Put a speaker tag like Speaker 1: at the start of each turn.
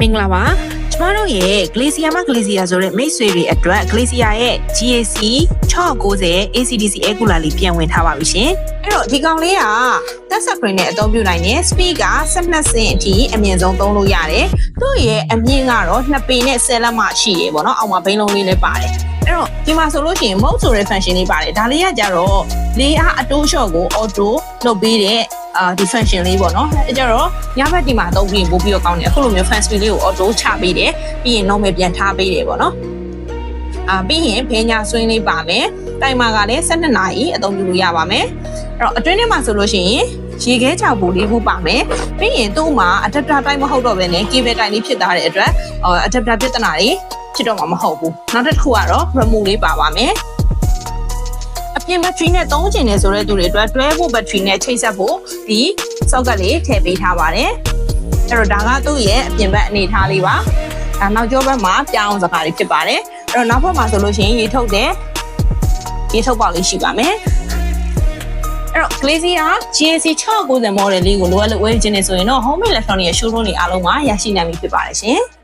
Speaker 1: မင်္ဂလာပါကျမတို့ရဲ့ Glacier မှာ Glacier ဆိုတဲ့မိတ်ဆွေတွေအတွက် Glacier ရဲ့ GAC 690 ACDC air cooler လေးပြန်ဝင်ထားပါပြီရှင်အဲ့တော့ဒီကောင်လေးကတက်ဆက် screen နဲ့အသုံးပြုနိုင်တယ် speed က12ဆင့်အထိအမြင့်ဆုံးသုံးလို့ရတယ်သူ့ရဲ့အမြင့်ကတော့2ပေနဲ့10လက်မှရှိရေပေါ့နော်အောက်မှာဘိန်းလုံးလေးလည်းပါတယ် အဲ့တော့ဒီမှာဆိုလို့ရှိရင် mode ဆိုတဲ့ function လေးပါတယ်ဒါလေးကကြတော့လေအားအတိုး shot ကို auto လုပ်ပေးတဲ့အာဒီ function လေးပေါ့နော်အဲကြတော့ညဘက်ဒီမှာအသုံးပြီးပို့ပြီးတော့ကောင်းတယ်အခုလိုမျိုး fan speed လေးကို auto ချပေးတယ်ပြီးရင် normal ပြန်ထားပေးတယ်ပေါ့နော်အာပြီးရင်ဖေးညာ swing လေးပါမယ်တိုင်မာကလည်း12နာရီအသုံးပြုလို့ရပါမယ်အဲ့တော့အတွင်းထဲမှာဆိုလို့ရှိရင်ရေခဲချောက်ပူလေးခုပါမယ်ပြီးရင်သူ့မှာ adapter တိုင်းမဟုတ်တော့ဘဲနဲ့ cable တိုင်းလေးဖြစ်သွားတဲ့အတွက်အော် adapter ပြဿနာတွေ ဖြစ်တော့မှာမဟုတ်ဘူးနောက်တစ်ခုကတော့ remote လေးပါပါမယ်အပြင် battery နဲ့သုံးချင်တယ်ဆိုတဲ့သူတွေအတွက်တွဲဖို့ battery နဲ့ချိတ်ဆက်ဖို့ဒီ socket လေးထည့်ပေးထားပါတယ်အဲ့တော့ဒါကသူ့ရဲ့အပြင်ဘက်အနေအထားလေးပါဒါနောက်ကျောဘက်မှာပြောင်းစကားလေးဖြစ်ပါတယ်အဲ့တော့နောက်ဘက်မှာဆိုလို့ရှိရင်ရေထုတ်တဲ့ရေထုတ်ပေါက်လေးရှိပါမယ်အဲ့တော့ Glacier GAC 690 model လေးကိုလိုအပ်လို့ဝယ်ချင်နေဆိုရင်တော့ Home Electronics ရဲ့ showroom တွေအားလုံးမှာရရှိနိုင်ပြီဖြစ်ပါတယ်ရှင်။